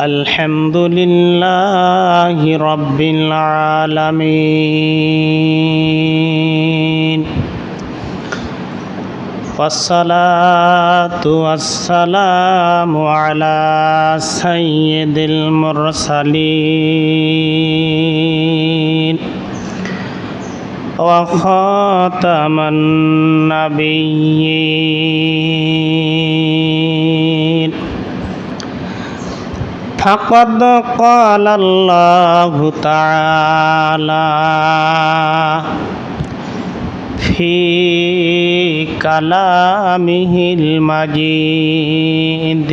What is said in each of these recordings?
الحمد لله رب العالمين والصلاة والسلام على سيد المرسلين وخاتم النبيين فقد قال الله تعالى في كلامه المجيد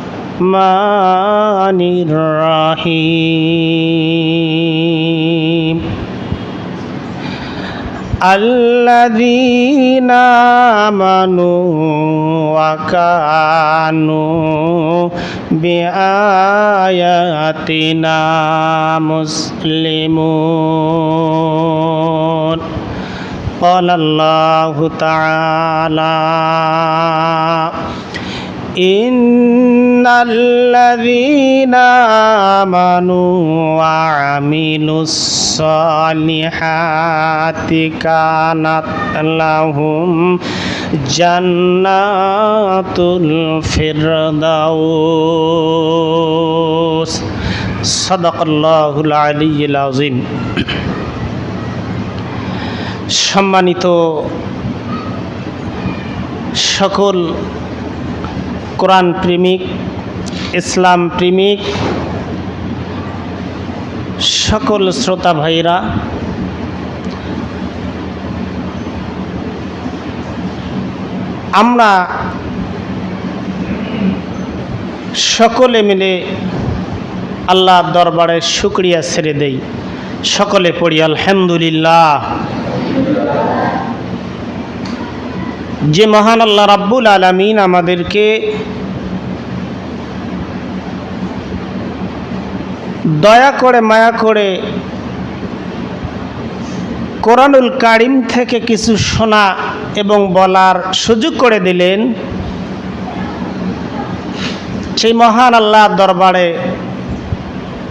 الرحيم الذين آمنوا وكانوا بآياتنا مسلمون قال الله تعالى إن الذين آمنوا وعملوا الصالحات كانت لهم جنات الفردوس صدق الله العلي العظيم সম্মানিত সকল কোরআন প্রেমিক ইসলাম প্রেমিক, সকল শ্রোতা ভাইরা, আমরা সকলে মিলে আল্লাহর দরবারে শুক্রিয়া ছেড়ে দেই। সকলে পড়ি, আলহামদুলিল্লাহ। যে মহান আল্লাহ রাব্বুল আলমিন আমাদেরকে দয়া করে মায়া করে কোরআনুল কারিম থেকে কিছু শোনা এবং বলার সুযোগ করে দিলেন। সেই মহান আল্লাহ দরবারে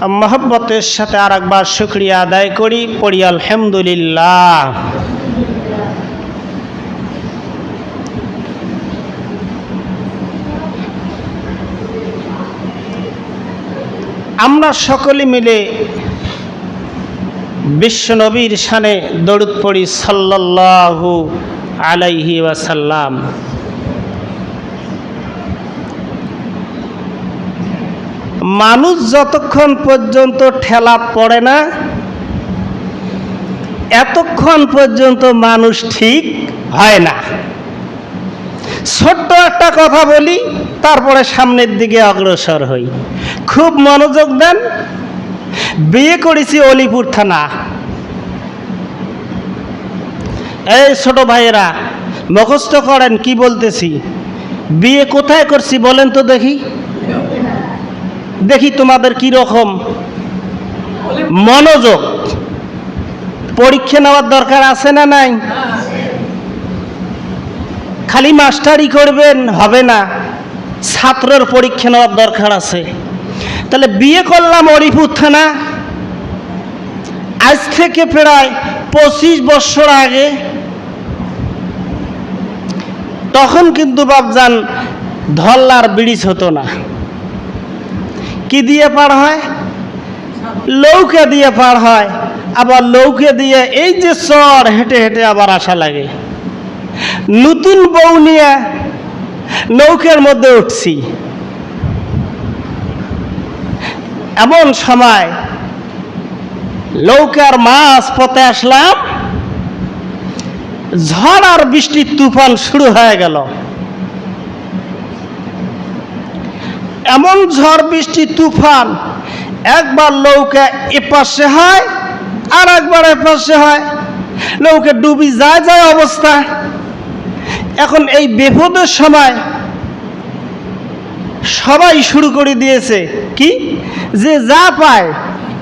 মহব্বতের সাথে আর একবার শুক্রিয়া আদায় করি। পড়ি আলহামদুলিল্লাহ। আমরা সকলে মিলে বিশ্বনবীর শানে দৌড় পড়ি সাল্লাল্লাহু আলাইহি ওয়াসাল্লাম। মানুষ যতক্ষণ পর্যন্ত ঠেলা পড়ে না, এতক্ষণ পর্যন্ত মানুষ ঠিক হয় না। ছোট্ট একটা কথা বলি তারপরে সামনের দিকে অগ্রসর হই। খুব মনোযোগ দেন। বিয়ে করেছি অলিপুর থানা। এই ছোট ভাইয়েরা, মুখস্থ করেন কি বলতেছি? বিয়ে কোথায় করছি বলেন তো দেখি। দেখি তোমাদের কি রকম মনোযোগ। পরীক্ষা নেওয়ার দরকার আছে না নাই? খালি মাস্টারি করবেন, হবে না। ছাত্রের পরীক্ষা নেওয়ার দরকার আছে। তাহলে বিয়ে করলাম অরিপুর থানা। আজ থেকে প্রায় পঁচিশ বছর আগে তখন কিন্তু বাবজান ধল্লার ব্রিজ হতো না। কি দিয়ে পার হয়? লৌকে দিয়ে পার হয়। আবার লৌকে দিয়ে এই যে চর হেঁটে হেঁটে আবার আসা লাগে। নতুন বউ নিয়ে নৌকের মধ্যে উঠছি। এমন সময় নৌকার মাছ পথে আসলাম। ঝড় আর বৃষ্টির তুফান শুরু হয়ে গেল। এমন ঝড় বৃষ্টি তুফান, একবার নৌকা এপাশে হয় আর একবার এপাশে হয়। নৌকা ডুবি যায় যায় অবস্থা। এখন এই বিপদের সময় সবাই শুরু করে দিয়েছে কি? যে যা পায়,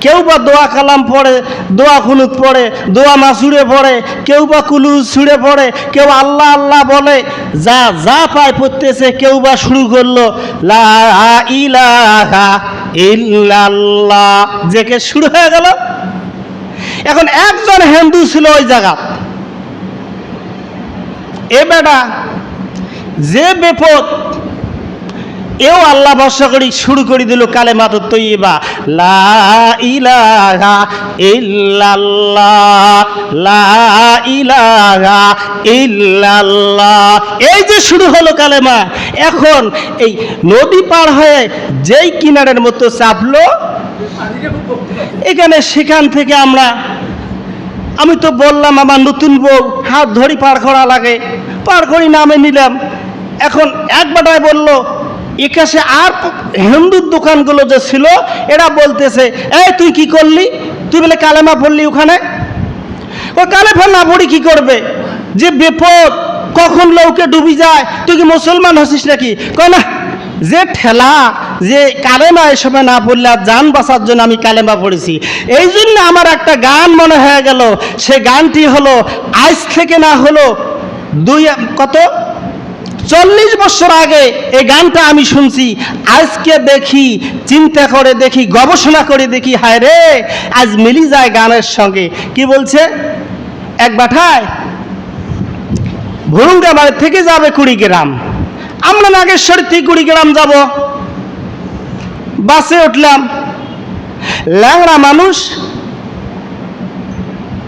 কেউ বা দোয়া কালাম পড়ে, দোয়া খুনুত পড়ে, দোয়া মাসুড়ে পড়ে, কেউ বা কুলু ছুড়ে পড়ে, কেউ আল্লাহ আল্লাহ বলে, যা যা পায় পড়তেছে, কেউ বা শুরু করল ইলাহা ইল্লাল্লাহ। জেকে শুরু হয়ে গেল? এখন একজন হিন্দু ছিল ওই জায়গা এ বেটা, যে বেপদ, এও আল্লাহ ভরসা করি, শুরু করে দিল কালে মাত্র তৈবা লা লা এই যে শুরু হলো কালেমা, এখন এই নদী পার হয়ে যেই কিনারের মতো চাপলো, এখানে সেখান থেকে আমরা আমি তো বললাম আমার নতুন বউ, হাত ধরি পার করা লাগে। পার করি নামে নিলাম। এখন এক বাটায় বলল, একাশে আর হিন্দুর দোকানগুলো যে ছিল, এরা বলতেছে, এই তুই কি করলি? তুই বলে কালেমা পড়লি ওখানে? ও কালে ফেল না পড়ি কি করবে? যে বিপদ, কখন লোকে ডুবি যায়, তুই কি মুসলমান হসিস নাকি? কয় না যে ঠেলা, যে কালেমা এসবে না পড়লে আর যান বাঁচার জন্য আমি কালেমা পড়েছি। এই জন্য আমার একটা গান মনে হয়ে গেল। সে গানটি হলো, আজ থেকে না হলো দুই, কত? চল্লিশ বছর আগে এই গানটা আমি শুনছি। আজকে দেখি, চিন্তা করে দেখি, গবেষণা করে দেখি, হায় রে, আজ মিলি যায় গানের সঙ্গে। কি বলছে? এক বাঠায় ভুরুঙ্গা বাড়ি থেকে যাবে কুড়িগ্রাম। আমরা নাগেশ্বর থেকে কুড়িগ্রাম যাব। বাসে উঠলাম। ল্যাংড়া মানুষ।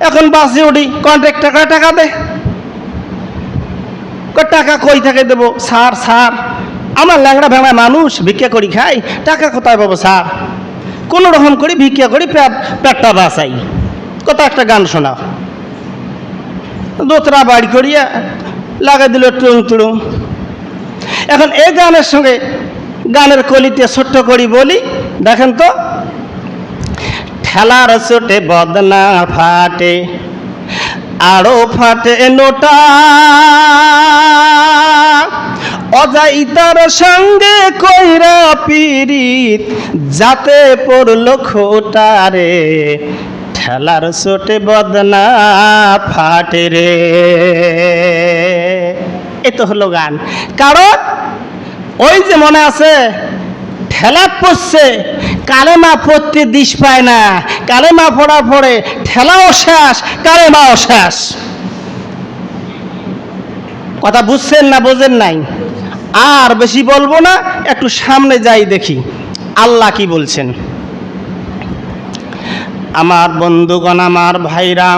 এখন বাসে উঠি কন্ট্রাক্ট টাকা টাকা দে? টাকা কই থেকে দেবো? সার সার আমার ল্যাংড়া ভেঙড়া মানুষ, ভিক্ষা করি খাই। টাকা কোথায় পাবো সার কোনো রকম করি ভিক্ষা করি, পেট পেটটা বাঁচাই। কত একটা গান শোনাও। দোতরা বাড়ি করিয়া লাগাই দিল টুং টুড়ুং এখন এই গানের সঙ্গে গানের কলিতে ছোট্ট করি বলি, দেখেন তো। ঠেলার চোটে বদনা ফাটে, আরও ফাটে নোটা। অজাইতার সঙ্গে কইরা পিরিত যাতে পড়ল খোটারে, ঠেলার চোটে বদনা ফাটে রে। এ তো হলো গান। কারণ ওই যে মনে আছে, ঠেলা পড়ছে, কালেমা পড়তে দিশ পায় না, কালেমা পড়া পড়ে ঠেলাও শেষ, কালেমাও শেষ। কথা বুঝছেন না বোঝেন নাই? আর বেশি বলব না, একটু সামনে যাই দেখি, আল্লাহ কি বলছেন। আমার বন্ধুগণ, আমার ভাইরা,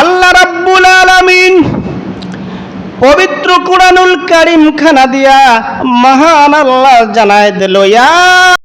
আল্লাহ রাব্বুল আলামিন পবিত্র কোরআনুল কারিম খানা দিয়া মহান আল্লাহ জানায় দিল